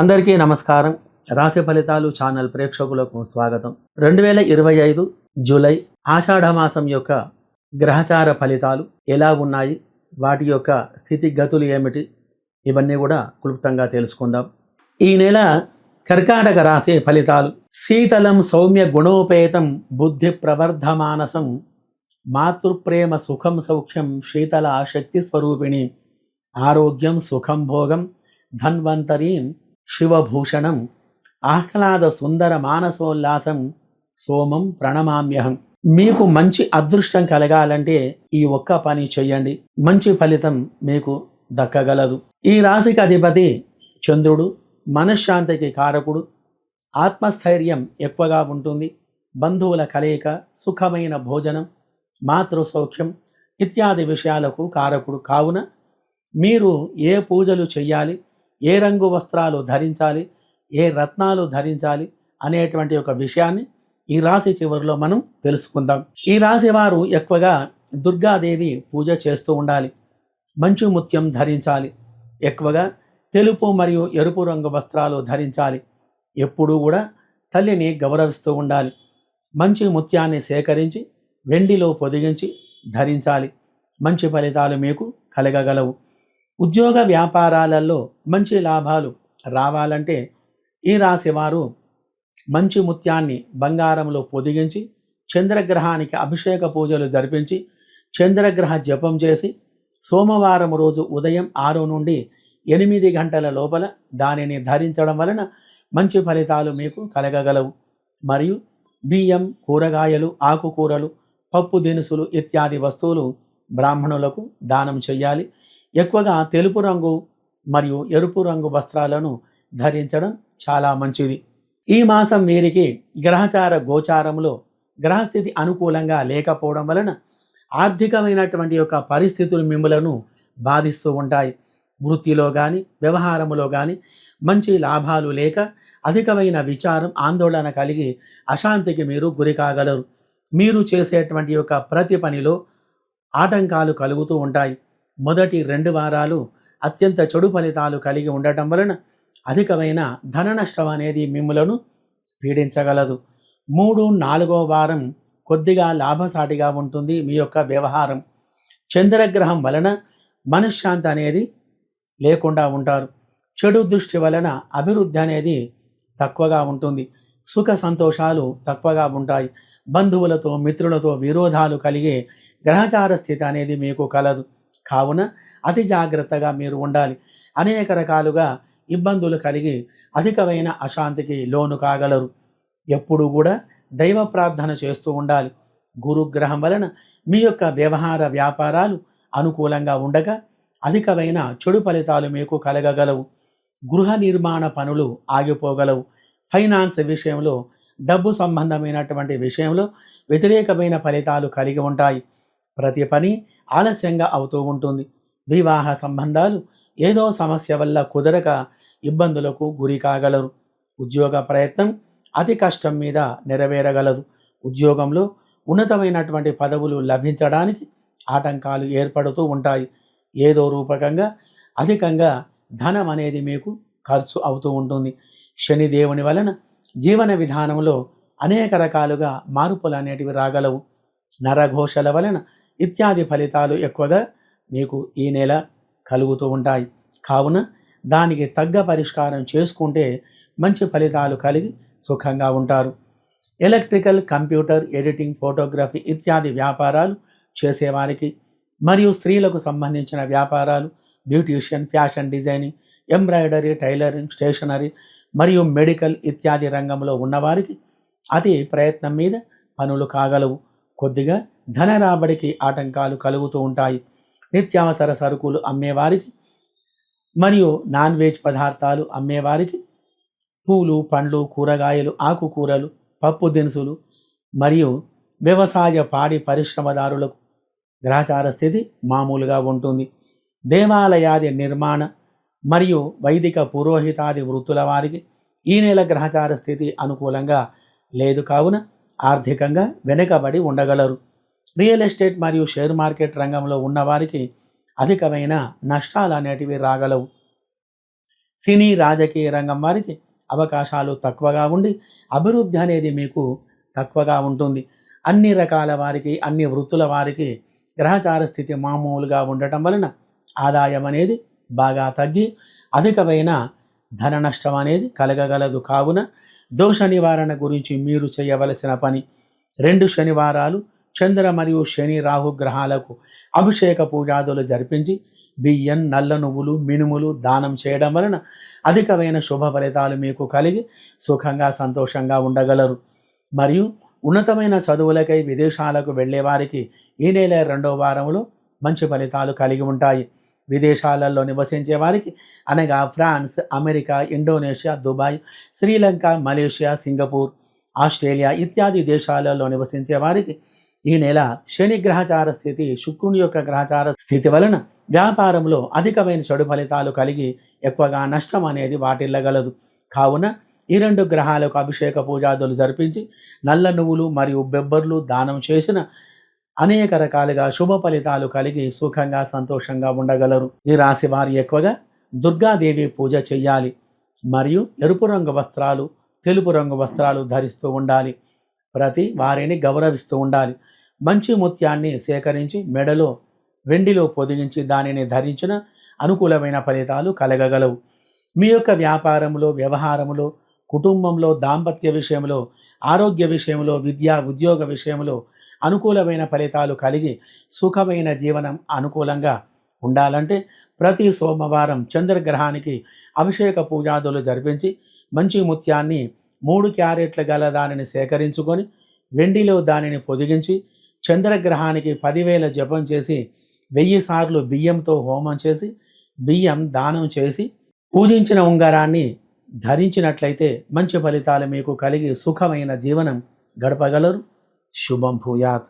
అందరికీ నమస్కారం. రాశి ఫలితాలు ఛానల్ ప్రేక్షకులకు స్వాగతం. రెండు వేల ఇరవై ఐదు జూలై ఆషాఢ మాసం యొక్క గ్రహచార ఫలితాలు ఎలా ఉన్నాయి? వాటి యొక్క స్థితిగతులు ఏమిటి? ఇవన్నీ కూడా క్లుప్తంగా తెలుసుకుందాం. ఈ నెల కర్కాటక రాశి ఫలితాలు. శీతలం సౌమ్య గుణోపేతం బుద్ధి ప్రవర్ధమానసం మాతృప్రేమ సుఖం సౌఖ్యం శీతల శక్తి స్వరూపిణి ఆరోగ్యం సుఖం భోగం ధన్వంతరీం శివభూషణం ఆహ్లాద సుందర మానసోల్లాసం సోమం ప్రణమామ్యహం. మీకు మంచి అదృష్టం కలగాలంటే ఈ ఒక్క పని చెయ్యండి. మంచి ఫలితం మీకు దక్కగలదు. ఈ రాశికి అధిపతి చంద్రుడు మనశ్శాంతికి కారకుడు. ఆత్మస్థైర్యం ఎక్కువగా ఉంటుంది. బంధువుల కలయిక సుఖమైన భోజనం మాతృ సౌఖ్యం ఇత్యాది విషయాలకు కారకుడు కావున మీరు ఏ పూజలు చేయాలి ఏ రంగు వస్త్రాలు ధరించాలి ఏ రత్నాలు ధరించాలి అనేటువంటి ఒక విషయాన్ని ఈ రాశి చివరిలో మనం తెలుసుకుందాం. ఈ రాశి వారు ఎక్కువగా దుర్గాదేవి పూజ చేస్తూ ఉండాలి మంచు ముత్యం ధరించాలి ఎక్కువగా తెలుపు మరియు ఎరుపు రంగు వస్త్రాలు ధరించాలి ఎప్పుడూ కూడా తల్లిని గౌరవిస్తూ ఉండాలి మంచి ముత్యాన్ని సేకరించి వెండిలో పొదిగించి ధరించాలి మంచి ఫలితాలు మీకు కలగగలవు. ఉద్యోగ వ్యాపారాలలో మంచి లాభాలు రావాలంటే ఈ రాశివారు మంచి ముత్యాన్ని బంగారంలో పొదిగించి చంద్రగ్రహానికి అభిషేక పూజలు జరిపించి చంద్రగ్రహ జపం చేసి సోమవారం రోజు ఉదయం ఆరు నుండి ఎనిమిది గంటల లోపల దానిని ధరించడం వలన మంచి ఫలితాలు మీకు కలగగలవు. మరియు బియ్యం కూరగాయలు ఆకుకూరలు పప్పు దినుసులు ఇత్యాది వస్తువులు బ్రాహ్మణులకు దానం చేయాలి. ఎక్కువగా తెలుపు రంగు మరియు ఎరుపు రంగు వస్త్రాలను ధరించడం చాలా మంచిది. ఈ మాసం వీరికి గ్రహచార గోచారంలో గ్రహస్థితి అనుకూలంగా లేకపోవడం వలన ఆర్థికమైనటువంటి యొక్క పరిస్థితులు మిమ్మలను బాధిస్తూ ఉంటాయి. వృత్తిలో కానీ వ్యవహారములో కానీ మంచి లాభాలు లేక అధికమైన విచారం ఆందోళన కలిగి అశాంతికి మీరు గురి కాగలరు. మీరు చేసేటువంటి యొక్క ప్రతి పనిలో ఆటంకాలు కలుగుతూ ఉంటాయి. మొదటి రెండు వారాలు అత్యంత చెడు ఫలితాలు కలిగి ఉండటం వలన అధికమైన ధన నష్టం అనేది మిమ్ములను పీడించగలదు. మూడు నాలుగో వారం కొద్దిగా లాభసాటిగా ఉంటుంది మీ యొక్క వ్యవహారం. చంద్రగ్రహం వలన మనశ్శాంతి అనేది లేకుండా ఉంటారు. చెడు దృష్టి వలన అభివృద్ధి అనేది తక్కువగా ఉంటుంది. సుఖ సంతోషాలు తక్కువగా ఉంటాయి. బంధువులతో మిత్రులతో విరోధాలు కలిగే గ్రహచార స్థితి అనేది మీకు కలదు. కావున అతి జాగ్రత్తగా మీరు ఉండాలి. అనేక రకాలుగా ఇబ్బందులు కలిగి అధికమైన అశాంతికి లోను కాగలరు. ఎప్పుడూ కూడా దైవ ప్రార్థన చేస్తూ ఉండాలి. గురుగ్రహం వలన మీ యొక్క వ్యవహార వ్యాపారాలు అనుకూలంగా ఉండగా అధికమైన చెడు ఫలితాలు మీకు కలగగలవు. గృహ నిర్మాణ పనులు ఆగిపోగలవు. ఫైనాన్స్ విషయంలో డబ్బు సంబంధమైనటువంటి విషయంలో వ్యతిరేకమైన ఫలితాలు కలిగి ఉంటాయి. ప్రతి పని ఆలస్యంగా అవుతూ ఉంటుంది. వివాహ సంబంధాలు ఏదో సమస్య వల్ల కుదరక ఇబ్బందులకు గురి కాగలరు. ఉద్యోగ ప్రయత్నం అతి కష్టం మీద నెరవేరగలదు. ఉద్యోగంలో ఉన్నతమైనటువంటి పదవులు లభించడానికి ఆటంకాలు ఏర్పడుతూ ఉంటాయి. ఏదో రూపకంగా అధికంగా ధనం అనేది మీకు ఖర్చు అవుతూ ఉంటుంది. శనిదేవుని వలన జీవన విధానంలో అనేక రకాలుగా మార్పులు అనేటివి రాగలవు. నరఘోషల వలన ఇత్యాది ఫలితాలు ఎక్కువగా మీకు ఈ నెల కలుగుతూ ఉంటాయి. కావున దానికి తగ్గ పరిష్కారం చేసుకుంటే మంచి ఫలితాలు కలిగి సుఖంగా ఉంటారు. ఎలక్ట్రికల్ కంప్యూటర్ ఎడిటింగ్ ఫోటోగ్రఫీ ఇత్యాది వ్యాపారాలు చేసేవారికి మరియు స్త్రీలకు సంబంధించిన వ్యాపారాలు beautician fashion designing embroidery tailoring stationery మరియు మెడికల్ ఇత్యాది రంగంలో ఉన్నవారికి అతి ప్రయత్నం మీద పనులు కాగలవు. కొద్దిగా ధన రాబడికి ఆటంకాలు కలుగుతూ ఉంటాయి. నిత్యావసర సరుకులు అమ్మేవారికి మరియు నాన్ వెజ్ పదార్థాలు అమ్మేవారికి పూలు పండ్లు కూరగాయలు ఆకుకూరలు పప్పు దినుసులు మరియు వ్యవసాయ పాడి పరిశ్రమదారులకు గ్రహచార స్థితి మామూలుగా ఉంటుంది. దేవాలయాది నిర్మాణ మరియు వైదిక పురోహితాది వృత్తుల వారికి ఈ నెల గ్రహచార స్థితి అనుకూలంగా లేదు కావున ఆర్థికంగా వెనుకబడి ఉండగలరు. రియల్ ఎస్టేట్ మరియు షేర్ మార్కెట్ రంగంలో ఉన్నవారికి అధికమైన నష్టాలు అనేటివి రాగలవు. సినీ రాజకీయ రంగం వారికి అవకాశాలు తక్కువగా ఉండి అభివృద్ధి అనేది మీకు తక్కువగా ఉంటుంది. అన్ని రకాల వారికి అన్ని వృత్తుల వారికి గ్రహచార స్థితి మామూలుగా ఉండటం వలన ఆదాయం అనేది బాగా తగ్గి అధికమైన ధన నష్టం అనేది కలగగలదు. కావున దోష నివారణ గురించి మీరు చేయవలసిన పని రెండు శనివారాలు చంద్ర మరియు శని రాహు గ్రహాలకు అభిషేక పూజాదులు జరిపించి బియ్యం నల్ల నువ్వులు మినుములు దానం చేయడం వలన అధికమైన శుభ ఫలితాలు మీకు కలిగి సుఖంగా సంతోషంగా ఉండగలరు. మరియు ఉన్నతమైన చదువులకై విదేశాలకు వెళ్ళేవారికి ఈ నెల రెండవ వారంలో మంచి ఫలితాలు కలిగి ఉంటాయి. విదేశాలలో నివసించే వారికి అనగా France America Indonesia Dubai Sri Lanka Malaysia Singapore Australia ఇత్యాది దేశాలలో నివసించే వారికి ఈ నెల శని గ్రహచార స్థితి శుక్రుని యొక్క గ్రహచార స్థితి వలన వ్యాపారంలో అధికమైన చెడు ఫలితాలు కలిగి ఎక్కువగా నష్టం అనేది వాటిల్లగలదు. కావున ఈ రెండు గ్రహాలకు అభిషేక పూజాదులు జరిపించి నల్ల నువ్వులు మరియు బెబ్బర్లు దానం చేసిన అనేక రకాలుగా శుభ ఫలితాలు కలిగి సుఖంగా సంతోషంగా ఉండగలరు. ఈ రాశి వారు ఎక్కువగా దుర్గాదేవి పూజ చెయ్యాలి. మరియు ఎరుపు రంగు వస్త్రాలు తెలుపు రంగు వస్త్రాలు ధరిస్తూ ఉండాలి. ప్రతి వారిని గౌరవిస్తూ ఉండాలి. మంచి ముత్యాన్ని సేకరించి మెడలో వెండిలో పొదిగించి దానిని ధరించిన అనుకూలమైన ఫలితాలు కలగగలవు. మీ యొక్క వ్యాపారంలో వ్యవహారంలో కుటుంబంలో దాంపత్య విషయంలో ఆరోగ్య విషయంలో విద్యా ఉద్యోగ విషయంలో అనుకూలమైన ఫలితాలు కలిగి సుఖమైన జీవనం అనుకూలంగా ఉండాలంటే ప్రతి సోమవారం చంద్రగ్రహానికి అభిషేక పూజాదులు జరిపించి మంచి ముత్యాన్ని మూడు క్యారెట్ల గల దానిని సేకరించుకొని వెండిలో దానిని పొదిగించి చంద్రగ్రహానికి పదివేల జపం చేసి వెయ్యి సార్లు బియ్యంతో హోమం చేసి బియ్యం దానం చేసి పూజించిన ఉంగరాన్ని ధరించినట్లయితే మంచి ఫలితాలు మీకు కలిగి సుఖమైన జీవనం గడపగలరు. శుభం భూయాత్.